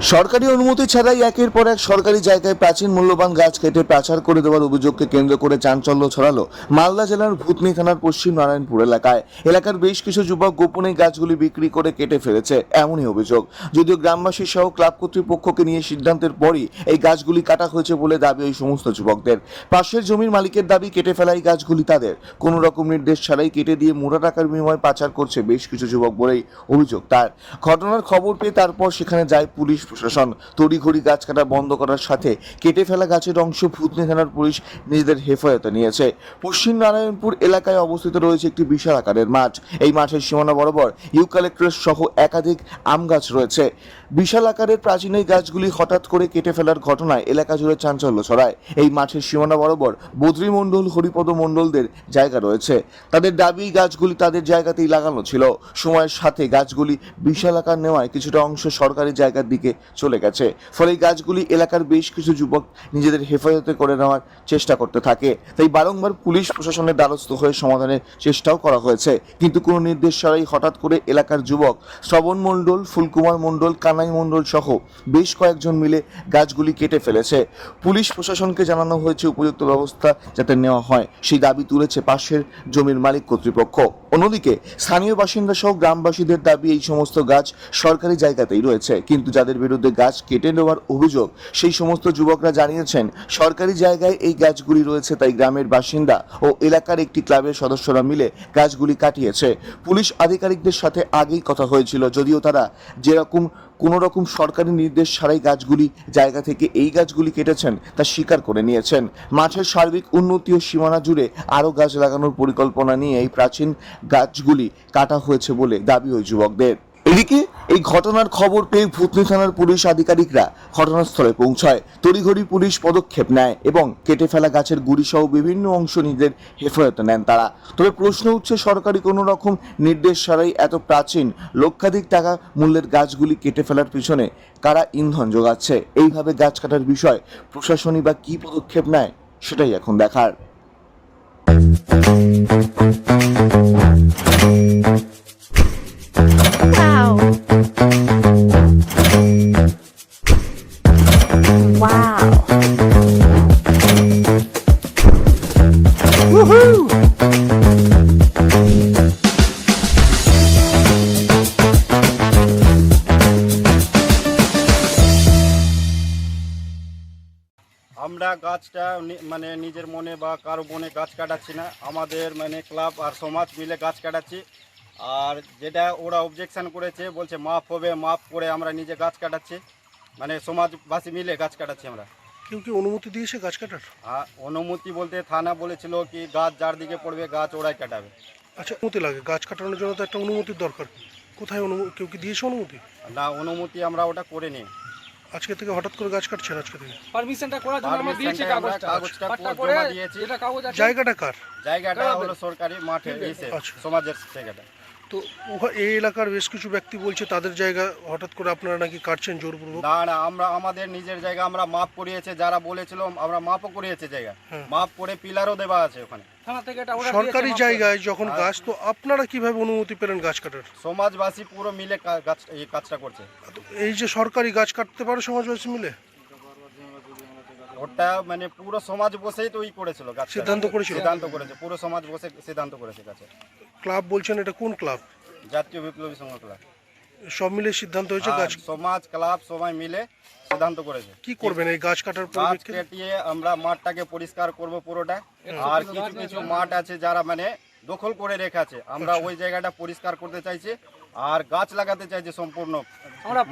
সরকারি অনুমতি ছাড়াই একের পর এক সরকারি জায়গায় প্রাচীন মূল্যবান গাছ কেটে পাচার করে দেওয়ার অভিযোগকে কেন্দ্র করে চাঞ্চল্য ছড়ালো মালদা জেলার ভূতনি থানার পশ্চিম নারায়ণপুর এলাকায়। এলাকার বেশ কিছু যুবক গোপনে গাছগুলি বিক্রি করে কেটে ফেলেছে, এমনই অভিযোগ। যদিও গ্রামবাসী সহ ক্লাব কর্তৃপক্ষকে নিয়ে সিদ্ধান্তের পরই এই গাছগুলি কাটা হয়েছে বলে দাবি ওই সমস্ত যুবকদের। পাশের জমির মালিকের দাবি, কেটে ফেলা এই গাছগুলি তাদের। কোনো রকম নির্দেশ ছাড়াই কেটে দিয়ে মোটা টাকার বিনিময়ে পাচার করছে বেশ কিছু যুবক বলেই অভিযোগ তার। ঘটনার খবর পেয়ে তারপর সেখানে যায় পুলিশ প্রশাসন। তড়িঘড়ি গাছ কাটা বন্ধ করার সাথে কেটে ফেলা গাছের অংশ ভূতনি থানার পুলিশ নিজেদের হেফাজতে নিয়েছে। পশ্চিম নারায়ণপুর এলাকায় অবস্থিত রয়েছে একটি বিশাল আকারের মাঠ। এই মাঠের সীমানা বরাবর ইউক্যালিপটাস সহ একাধিক আম গাছ রয়েছে। বিশাল আকারের প্রাচীন এই গাছগুলি হঠাৎ করে কেটে ফেলার ঘটনায় এলাকা জুড়ে চাঞ্চল্য ছড়ায়। এই মাঠের সীমানা বরাবর বদ্রী মণ্ডল, হরিপদ মণ্ডলদের জায়গা রয়েছে। তাদের দাবি, গাছগুলি তাদের জায়গাতেই লাগানো ছিল। সময়ের সাথে গাছগুলি বিশাল আকার নেওয়ায় কিছুটা অংশ সরকারি জায়গার দিকে চলে গেছে। ফলে এই গাছগুলি এলাকার বেশ কিছু যুবক নিজেদের হেফাজতে করে নেওয়ার চেষ্টা করতে থাকে। তাই বারংবার পুলিশ প্রশাসনের দ্বারস্থ হয়ে সমাধানের চেষ্টাও করা হয়েছে। কিন্তু কোনো নির্দেশ ছাড়াই হঠাৎ করে এলাকার যুবক শ্রবণ মণ্ডল, ফুলকুমার মণ্ডল, কানাই মণ্ডল সহ বেশ কয়েকজন মিলে গাছগুলি কেটে ফেলেছে। পুলিশ প্রশাসনকে জানানো হয়েছে উপযুক্ত ব্যবস্থা যাতে নেওয়া হয়। সেই দাবি তুলেছে পাশের জমির মালিক কর্তৃপক্ষ। অন্যদিকে স্থানীয় বাসিন্দা সহ গ্রামবাসীদের দাবি এই সমস্ত গাছ সরকারি জায়গাতেই রয়েছে। কিন্তু যাদের বিরুদ্ধে গাছ কেটে নেওয়ার অভিযোগ। সেই সমস্ত যুবকরা জানিয়েছেন, সরকারি জায়গায় এই গাছগুলি রয়েছে তাই গ্রামের বাসিন্দা ও এলাকার একটি ক্লাবের সদস্যরা মিলে গাছগুলি কাটিয়েছে। পুলিশ আধিকারিকদের সাথে আগেই কথা হয়েছিল, যদিও তারা যেরকম কোনো রকম সরকারি নির্দেশ ছাড়াই গাছগুলি জায়গা থেকে এই গাছগুলি কেটেছেন তা স্বীকার করে নিয়েছেন। মাঠের সার্বিক উন্নতি ও সীমানা জুড়ে আরও গাছ লাগানোর পরিকল্পনা নিয়ে এই প্রাচীন গাছগুলি কাটা হয়েছে বলে দাবি ওই যুবকদের। এদিকে এই ঘটনার খবর পেয়ে ভূতনি থানার পুলিশ আধিকারিকরা ঘটনাস্থলে পৌঁছায়। তড়িঘড়ি পুলিশ পদক্ষেপ নেয় এবং কেটে ফেলা গাছের গুড়ি সহ বিভিন্ন অংশ নিজেদের হেফাজতে নেন তারা। তবে প্রশ্ন উঠছে, সরকারি কোনো রকম নির্দেশ ছাড়াই এত প্রাচীন, লক্ষাধিক টাকা মূল্যের গাছগুলি কেটে ফেলার পিছনে কারা ইন্ধন যোগাচ্ছে? এইভাবে গাছ কাটার বিষয় প্রশাসনই বা কী পদক্ষেপ নেয়, সেটাই এখন দেখার। আমরা গাছটা মানে নিজের মনে বা কারও মনে গাছ কাটাচ্ছি না। আমাদের মানে ক্লাব আর সমাজ মিলে গাছ কাটাচ্ছি। আর যেটা ওরা অবজেকশান করেছে বলছে মাপ হবে মাপ করে আমরা নিজে গাছ কাটাচ্ছি। মানে সমাজবাসী মিলে গাছ কাটাচ্ছি আমরা। কেউ কি অনুমতি দিয়েছে গাছ কাটার? আর অনুমতি বলতে থানা বলেছিল কি গাছ যার দিকে পড়বে গাছ ওরাই কাটাবে। আচ্ছা অনুমতি লাগে। গাছ কাটানোর জন্য তো একটা অনুমতির দরকার। কোথায় অনুমতি? কেউ কি দিয়েছে অনুমতি? না অনুমতি আমরা ওটা করে নিই আজকে থেকে হঠাৎ করে গাছ কাটছেন আজকে থেকে? পারমিশনটা করার জন্য আমরা দিয়েছি কাগজটা। পাট্টা করে দিয়েছি। যেটা কাগজ আছে জায়গাটা কার? জায়গাটা হলো সরকারি মাঠে আচ্ছা। সমাজের জায়গাটা। তো এই এলাকার বেশ কিছু ব্যক্তি বলছে তাদের জায়গা হঠাৎ করে আপনারা নাকি কাটছেন জোরপূর্বক? না না আমরা আমাদের নিজের জায়গা আমরা মাপ করিয়েছে যারা বলেছিল আমরা মাপও করিয়েছে জায়গা। হ্যাঁ। মাপ করে পিলারও দেওয়া আছে ওখানে। থানা থেকে এটা order সরকারি জায়গায় যখন হ্যাঁ। গাছ তো আপনারা কীভাবে অনুমতি পেলেন গাছ কাটার? সমাজবাসী পুরো মিলে গাছ এই কাজটা করছে। তো এই যে সরকারি গাছ কাটতে পারে সমাজবাসী মিলে? ওটা মানে পুরো সমাজ বসেই তো ই করেছিল গাছ সিদ্ধান্ত করেছিল? সিদ্ধান্ত করেছে পুরো সমাজ বসে সিদ্ধান্ত করেছে গাছে। ক্লাব বলছেন এটা কোন ক্লাব? জাতীয় বিপ্লবী সংঘ ক্লাব। সব মিলে সিদ্ধান্ত হয়েছে গাছ? সমাজ ক্লাব সবাই মিলে সিদ্ধান্ত করেছে। কি করবেন এই গাছ কাটার গাছ কেটিয়ে আমরা মাঠটাকে পরিষ্কার করব পুরোটা। আর কিছু কিছু মাঠ আছে যারা মানে দখল করে রেখেছে। আমরা ওই জায়গাটা পরিষ্কার করতে চাইছি আর গাছ লাগাতে চাইছি সম্পূর্ণ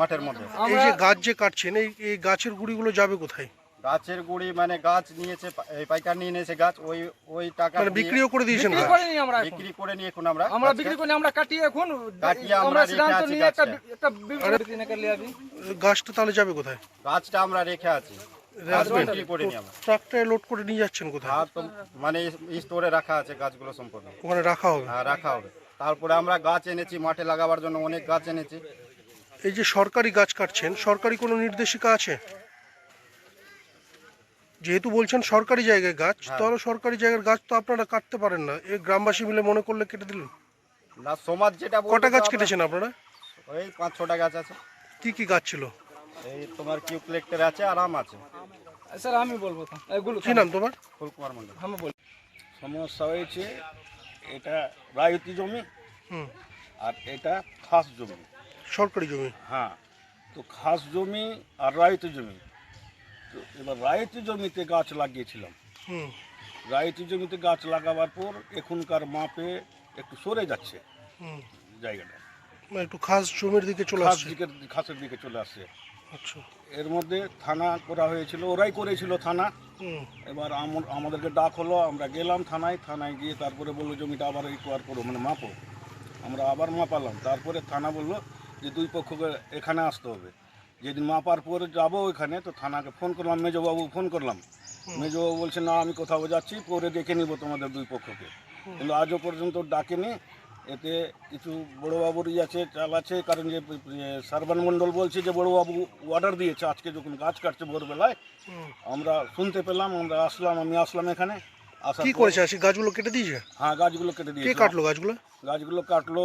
মাঠের মধ্যে। এই যে গাছ যে কাটছেন এই এই গাছের গুড়িগুলো যাবে কোথায়? গাছের গুড়ি মানে গাছ নিয়েছে এই পাইকার নিয়ে নিয়েছে গাছ ওই ওই টাকা মানে বিক্রিও করে দিয়েছেন বিক্রি করে নি আমরা বিক্রি করে নিয়ে এখন আমরা আমরা বিক্রি করে নি, আমরা কাটিয়ে এখন কাটিয়ে আমরা সিদ্ধান্ত নিয়ে একটা গাছটা। একটা বিক্রি করে নিয়ে গেলে আবি গাছটা তাহলে যাবে কোথায়? গাছটা আমরা রেখে আছি। নিয়ে লোড করে নিয়ে যাচ্ছেন কোথায়? আর তো মানে স্টোরে রাখা আছে গাছগুলো সম্পূর্ণ। ওখানে রাখা হবে? হ্যাঁ রাখা হবে। তারপরে আমরা গাছ এনেছি মাঠে লাগাবার জন্য অনেক গাছ এনেছি। এই যে সরকারি গাছ কাটছেন সরকারি কোনো নির্দেশিকা আছে? যেহেতু বলছেন সরকারি জায়গায় গাছ হ্যাঁ। তাহলে সরকারি জায়গার গাছ তো আপনারা কাটতে পারেন না। এই গ্রামবাসী মিলে মনে করলে কেটে দিলেন? না সমাজ যেটা কটা গাছ কেটেছেন আপনারা? ওই পাঁচ ছটা গাছ আছে। কি কি গাছ ছিল? এই তোমার কিউ কালেক্টর আছে আর আম আছে। স্যার আমি বলব তো। এগুলো কি নাম তোমার? ফুলকুমার মন্ডল আমি বলি সমস্যা হয়েছে এটা রায়তি জমি হুম। আর এটা খাস জমি। সরকারি জমি? হ্যাঁ তো খাস জমি আর রায়তি জমি। তো এবার রায়তি জমিতে গাছ লাগিয়েছিলাম। রায়তি জমিতে গাছ লাগাবার পর এখনকার মাপে একটু সরে যাচ্ছে জায়গাটা। মানে একটু খাস জমির দিকে চলে আসছে। দিকে খাসের দিকে চলে আসছে। আচ্ছা। এর মধ্যে থানা করা হয়েছিল ওরাই করেছিল থানা। এবার আমাদেরকে ডাক হলো আমরা গেলাম থানায় থানায় গিয়ে তারপরে বলল জমিটা আবার রিকোয়ার করো মানে মাপো। আমরা আবার মাপালাম তারপরে থানা বলল যে দুই পক্ষকে এখানে আসতে হবে। যেদিন মাপার পরে যাব ওইখানে তো থানাকে ফোন করলাম মেজবাবু ফোন করলাম। মেজবাবু বলছে না আমি কোথাও যাচ্ছি পরে দেখে নিব তোমাদের দুই পক্ষকে। কিন্তু আজও পর্যন্ত ডাকেনি। এতে কিছু বড়োবাবুর ই আছে চাল আছে কারণ যে সার্বান মণ্ডল বলছে যে বড়োবাবু অর্ডার দিয়েছে আজকে যখন গাছ কাটছে ভোরবেলায় আমরা শুনতে পেলাম আমরা আসলাম আমি আসলাম এখানে কি করেছে? আসি গাছগুলো কেটে দিয়েছে? হ্যাঁ গাছগুলো কেটে কে দিয়েছে। কাটলো গাছগুলো? গাছগুলো কাটলো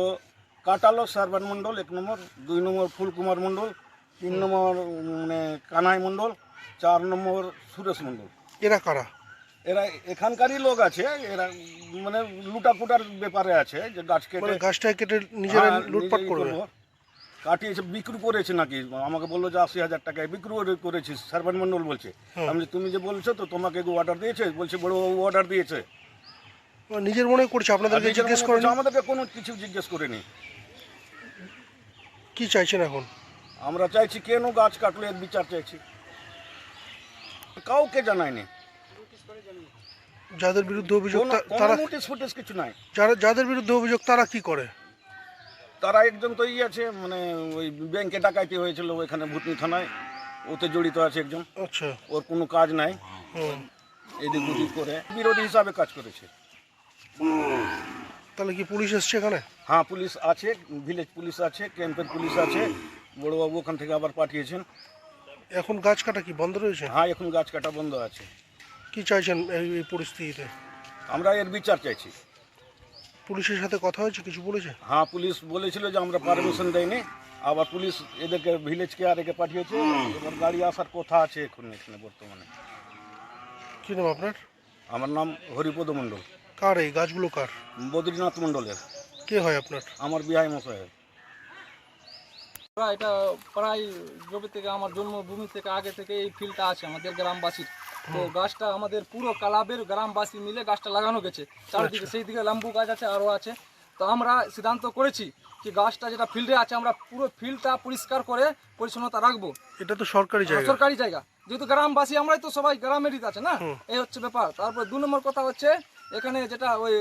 কাটালো সার্বান মণ্ডল এক নম্বর দুই নম্বর ফুলকুমার মণ্ডল তিন নম্বর মানে কানাই মণ্ডল চার নম্বর সুরেশ মণ্ডল। এরা কারা? এরা এখানকারই লোক আছে এরা মানে লুটাপুটার ব্যাপারে আছে যে গাছ কেটে মানে গাছটা কেটে নিজেরা হ্যাঁ, লুটপাট করবে। কাটিয়েছে বিক্রি করেছে নাকি? আমাকে বলল যে আশি হাজার টাকায় বিক্রি করে- করেছিস সার্বান মণ্ডল বলছে। আমি তুমি যে বলছো তো তোমাকে অর্ডার দিয়েছে? বলছে বড় অর্ডার দিয়েছে। মানে নিজের মনে করছে আপনাদেরকে জিজ্ঞেস করেন? আমাদেরকে কোনো কিছু জিজ্ঞেস করেনি। কি চাইছেন এখন? আমরা চাইছি কেন গাছ কাটলো এর বিচার চাইছি? কাউকে জানায়নি যাদের বিরুদ্ধে অভিযোগ কোনো তা- তারা নোটিশ ফুটেজ কিছু নাই। যারা যাদের বিরুদ্ধে অভিযোগ তারা কি করে? তারা একজন তো ই আছে মানে ওই ব্যাংকে ডাকাইতি হয়েছিল ওইখানে ভুতনি থানায়। ওতে জড়িত আছে একজন। আচ্ছা। ওর কোনো কাজ নাই। হুম এদিক ওদিক করে বিরোধী হিসাবে কাজ করেছে। তাহলে কি পুলিশ এসছে এখানে? হ্যাঁ পুলিশ আছে ভিলেজ পুলিশ আছে ক্যাম্পের পুলিশ আছে। বড়বাবু ওখান থেকে আবার পাঠিয়েছেন। এখন গাছ কাটা কি বন্ধ রয়েছে? হ্যাঁ এখন গাছ কাটা বন্ধ আছে। কি চাইছেন এই এই পরিস্থিতিতে? আমরা এর বিচার চাইছি। পুলিশের সাথে কথা হয়েছে কিছু বলেছে? হ্যাঁ পুলিশ বলেছিল যে আমরা পারমিশন দেয়নি আবার পুলিশ এদেরকে ভিলেজকে আর একে পাঠিয়েছে। এবার গাড়ি আসার কথা আছে এখন এখানে বর্তমানে। কি নাম আপনার? আমার নাম হরিপদ মণ্ডল। কার এই গাছগুলো কার? বদ্রীনাথ মণ্ডলের। কে হয় আপনার? আমার বিহাই মশাই প্রায় এটা প্রায় জমি থেকে আমার জন্মভূমি থেকে আগে থেকে এই ফিল্ডটা আছে আমাদের গ্রামবাসীর। তো গাছটা আমাদের পুরো কালাবের গ্রামবাসী মিলে গাছটা লাগানো গেছে। চারিদিকে সেই দিকে লাম্বু গাছ আছে আরও আছে। তো আমরা সিদ্ধান্ত করেছি যে গাছটা যেটা ফিল্ডে আছে আমরা পুরো ফিল্ডটা পরিষ্কার করে পরিচ্ছন্নতা রাখব। এটা তো সরকারি জায়গা। সরকারি জায়গা। যেহেতু গ্রামবাসী আমরাই তো সবাই গ্রামেরই আছে না? এই হচ্ছে ব্যাপার। তারপর দু নম্বর কথা হচ্ছে এখানে যেটা ওই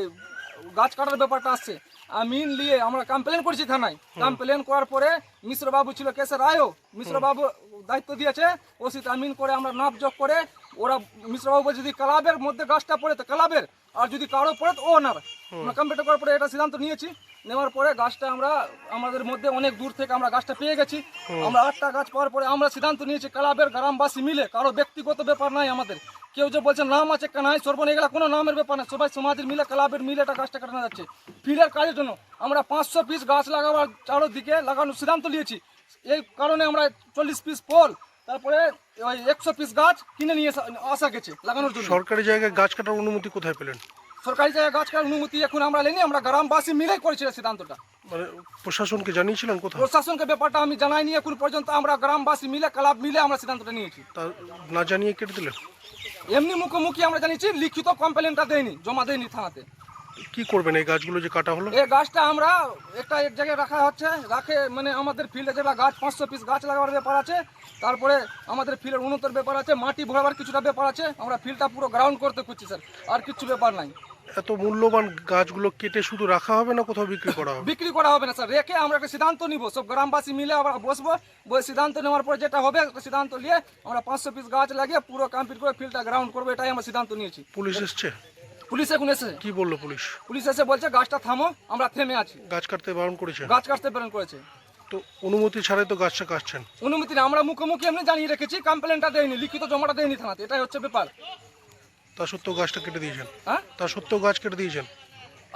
গাছ কাটার ব্যাপারটা আসছে আমিন নিয়ে আমরা কমপ্লেন করেছি থানায়। কমপ্লেন করার পরে মিশ্র বাবু ছিল কেসে রায়ও মিশ্র বাবু দায়িত্ব দিয়েছে ওসি আমিন করে আমরা নাপ যোগ করে ওরা মিশ্র বাবু যদি ক্লাবের মধ্যে গাছটা পড়ে তো ক্লাবের আর যদি কারও পড়ে তো ও না আমরা কমপ্লিট করার পরে এটা সিদ্ধান্ত নিয়েছি। নেওয়ার পরে গাছটা আমরা আমাদের মধ্যে অনেক দূর থেকে আমরা গাছটা পেয়ে গেছি। আমরা আটটা গাছ পাওয়ার পরে আমরা সিদ্ধান্ত নিয়েছি ক্লাবের গ্রামবাসী মিলে কারও ব্যক্তিগত ব্যাপার নাই আমাদের। কেউ যে বলছে নাম আছে কানাই সর্বন এগুলা কোনো নামের ব্যাপার না। সবাই সমাজের মিলে ক্লাবের মিলে এটা গাছটা কাটানো যাচ্ছে। ফিল্ডের কাজের জন্য আমরা পাঁচশো পিস গাছ লাগাবার চারোদিকে লাগানোর সিদ্ধান্ত নিয়েছি। এই কারণে আমরা চল্লিশ পিস ফল তারপরে ওই একশো পিস গাছ কিনে নিয়ে আসা- গেছে লাগানোর জন্য। সরকারি জায়গায় গাছ কাটার অনুমতি কোথায় পেলেন? সরকারি জায়গায় গাছ কাটার অনুমতি এখন আমরা লেনি আমরা গ্রামবাসী মিলে করেছিলাম সিদ্ধান্তটা। মানে প্রশাসনকে জানিয়েছিলেন কোথায় প্রশাসনকে ব্যাপারটা আমি জানাইনি এখন পর্যন্ত আমরা গ্রামবাসী মিলে ক্লাব মিলে আমরা সিদ্ধান্তটা নিয়েছি। তা না জানিয়ে কেটে দিলেন? এমনি মুখোমুখি আমরা জানিয়েছি লিখিত কমপ্লেনটা দেয়নি জমা দেয়নি থানাতে। কি করবেন এই গাছগুলো যে কাটা হলো? এই গাছটা আমরা একটা এক জায়গায় রাখা হচ্ছে রাখে মানে আমাদের ফিল্ডে যেটা গাছ পাঁচশো পিস গাছ লাগাবার ব্যাপার আছে তারপরে আমাদের ফিল্ডের উন্নতর ব্যাপার আছে মাটি ভরাবার কিছুটা ব্যাপার আছে আমরা ফিল্ডটা পুরো গ্রাউন্ড করতে করছি স্যার আর কিছু ব্যাপার নাই। এত মূল্যবান গাছগুলো কেটে শুধু রাখা হবে না কোথাও বিক্রি করা হবে? বিক্রি করা হবে না স্যার। রেখে আমরা একটা সিদ্ধান্ত নিব। সব গ্রামবাসী মিলে আবার বসবো। বসে সিদ্ধান্ত নেওয়ার পর যেটা হবে সিদ্ধান্ত নিয়ে আমরা পাঁচশো পিস গাছ লাগিয়ে পুরো কমপ্লিট করে ফিল্ডটা গ্রাউন্ড করব এটাই আমরা সিদ্ধান্ত নিয়েছি। পুলিশ এসছে? পুলিশ এখন এসে কি বলল পুলিশ? পুলিশ এসে বলছে গাছটা থামো আমরা থেমে আছি। গাছ কাটতে বারণ করেছে? গাছ কাটতে প্রেরণ করেছে। তো অনুমতি ছাড়াই তো গাছটা কাটছেন? অনুমতি না আমরা মুখোমুখি এমনি জানিয়ে রেখেছি কমপ্লেনটা দেয়নি লিখিত জমাটা দেয়নি থানাতে এটাই হচ্ছে ব্যাপার। তা সত্ত্বেও গাছটা কেটে দিয়েছেন। হ্যাঁ? তা সত্ত্বেও গাছ কেটে দিয়েছেন।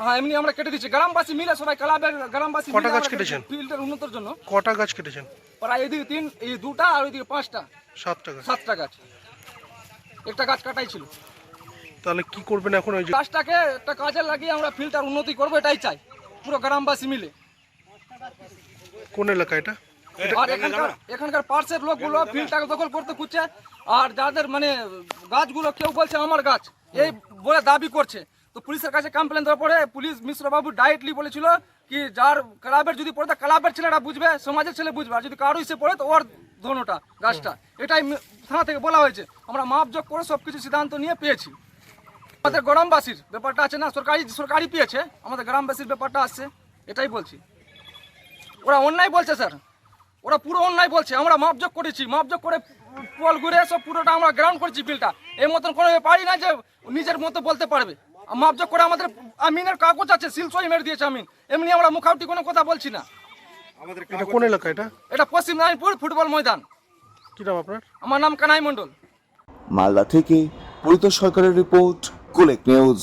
হ্যাঁ এমনি আমরা কেটে দিচ্ছি গ্রামবাসী মিলে সবাই ক্লাবের গ্রামবাসী কটা গাছ কেটেছেন? ফিল্ডের উন্নতির জন্য কটা গাছ কেটেছেন? প্রায় এদিকে তিন এই দুটা আর ওইদিকে পাঁচটা। সাতটা গাছ। সাতটা গাছ। একটা গাছ কাটাই ছিল। তাহলে কি করবেন এখন ওই গাছটাকে একটা কাজে লাগিয়ে আমরা ফিল্ডটার উন্নতি করব এটাই চাই। পুরো গ্রামবাসী মিলে। কোন এলাকা এটা? আর এখানকার এখানকার পার্সের লোকগুলো ফিল্ডটাকে দখল করতে খুঁজছে। আর যাদের মানে গাছগুলো কেউ বলছে আমার গাছ, এই বলে দাবি করছে। তো পুলিশের কাছে কমপ্লেন দেওয়ার পরে পুলিশ মিশ্রবাবু ডাইরেক্টলি বলেছিল কি যার ক্লাবের যদি পড়ে, তা ক্লাবের ছেলেরা বুঝবে, সমাজের ছেলে বুঝবে। আর যদি কারও এসে পড়ে, তো ওর ধনুটা, গাছটা। এটাই থানা থেকে বলা হয়েছে। আমরা মাপজোক করে সব কিছু সিদ্ধান্ত নিয়ে পেয়েছি। আমাদের গ্রামবাসীর ব্যাপারটা আছে না, সরকারি সরকারি পেয়েছে, আমাদের গ্রামবাসীর ব্যাপারটা আসছে এটাই বলছি। ওরা অন্যায় বলছে, স্যার। ওরা পুরো অন্যায় বলছে। আমরা মাপজোক করেছি, মাপজোক করে পোল ঘুরে সব পুরোটা আমরা গ্রাউন্ড করছি বিলটা। এই মতন কোনো পারি না যে নিজের মতো বলতে পারবে। আর মাপজোক করে আমাদের আমিনের কাগজ আছে সিলসই মেরে দিয়েছে আমিন। এমনি আমরা মুখাউটি কোনো কথা বলছি না। এটা কোন এলাকা এটা? এটা পশ্চিম নারায়ণপুর ফুটবল ময়দান। কি নাম আপনার? আমার নাম কানাই মণ্ডল। মালদা থেকে পরিতোষ সরকারের রিপোর্ট কুলেক নিউজ।